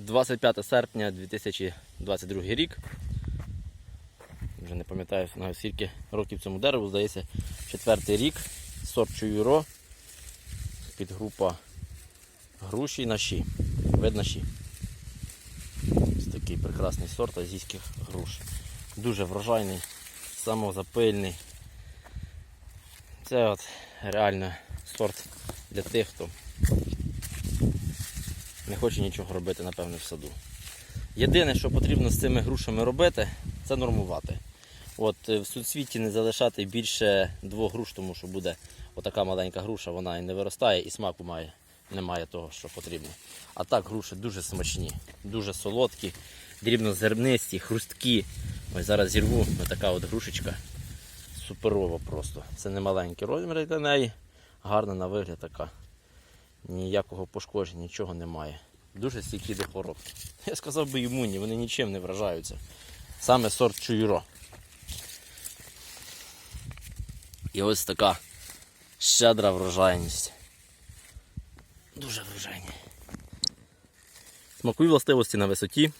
25 серпня 2022 рік. Вже не пам'ятаю скільки років цьому дереву, здається, четвертий рік. Сорт Чуюро. Підгрупа груші наші. Вид наші. Ось такий прекрасний сорт азійських груш. Дуже врожайний, самозапильний. Це от реально сорт для тих, хто не хоче нічого робити, напевне, в саду. Єдине, що потрібно з цими грушами робити, це нормувати. От е, в суцвіті не залишати більше двох груш, тому що буде отака маленька груша, вона і не виростає, і смаку має, немає того, що потрібно. А так груші дуже смачні, дуже солодкі, дрібнозернисті, хрусткі. Ось зараз зірву ось така от грушечка. Суперова просто. Це не маленький розмір для неї. Гарна на вигляд така. Ніякого пошкодження, нічого немає. Дуже стійкі до хвороб. Я сказав би імунні, вони нічим не вражаються. Саме сорт чуйро. І ось така щедра врожайність. Дуже врожайні. Смакові властивості на висоті.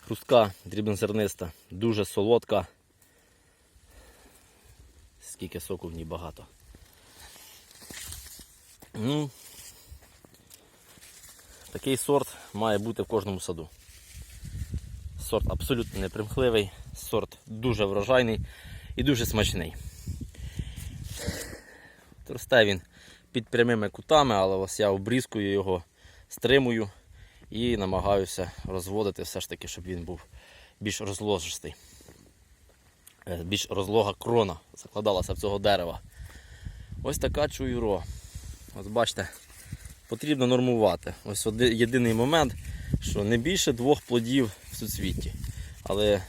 Хрустка дрібнозерниста, дуже солодка. Скільки соку в ній багато. Ну, такий сорт має бути в кожному саду. Сорт абсолютно непримхливий, сорт дуже врожайний і дуже смачний. Росте він під прямими кутами, але ось я обрізкую його, стримую і намагаюся розводити все ж таки, щоб він був більш розложистий. Е, Більш розлога крона закладалася в цього дерева. Ось така чуйро. Ось бачите, потрібно нормувати. Ось один, єдиний момент, що не більше двох плодів в суцвіті. Але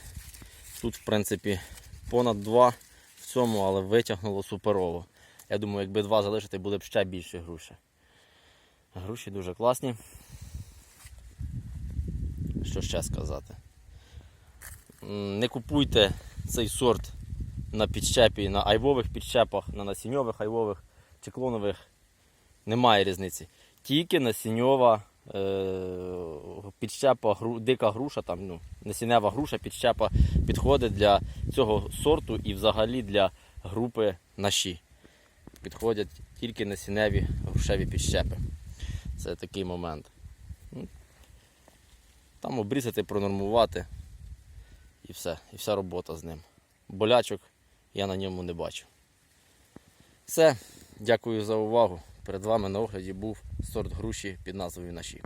тут, в принципі, понад два в цьому, але витягнуло суперово. Я думаю, якби два залишити, буде б ще більше груші. Груші дуже класні. Що ще сказати? Не купуйте цей сорт на підщепі, на айвових підщепах, на насінньових айвових чи клонових. Немає різниці. Тільки насінньова е, підщепа, дика груша, там, ну, насіннева груша, підщепа підходить для цього сорту і взагалі для групи наші. Підходять тільки насінневі грушеві підщепи. Це такий момент. Ну, Там обрізати, пронормувати і все. І вся робота з ним. Болячок я на ньому не бачу. Все, дякую за увагу. Перед вами на огляді був сорт груші під назвою наші.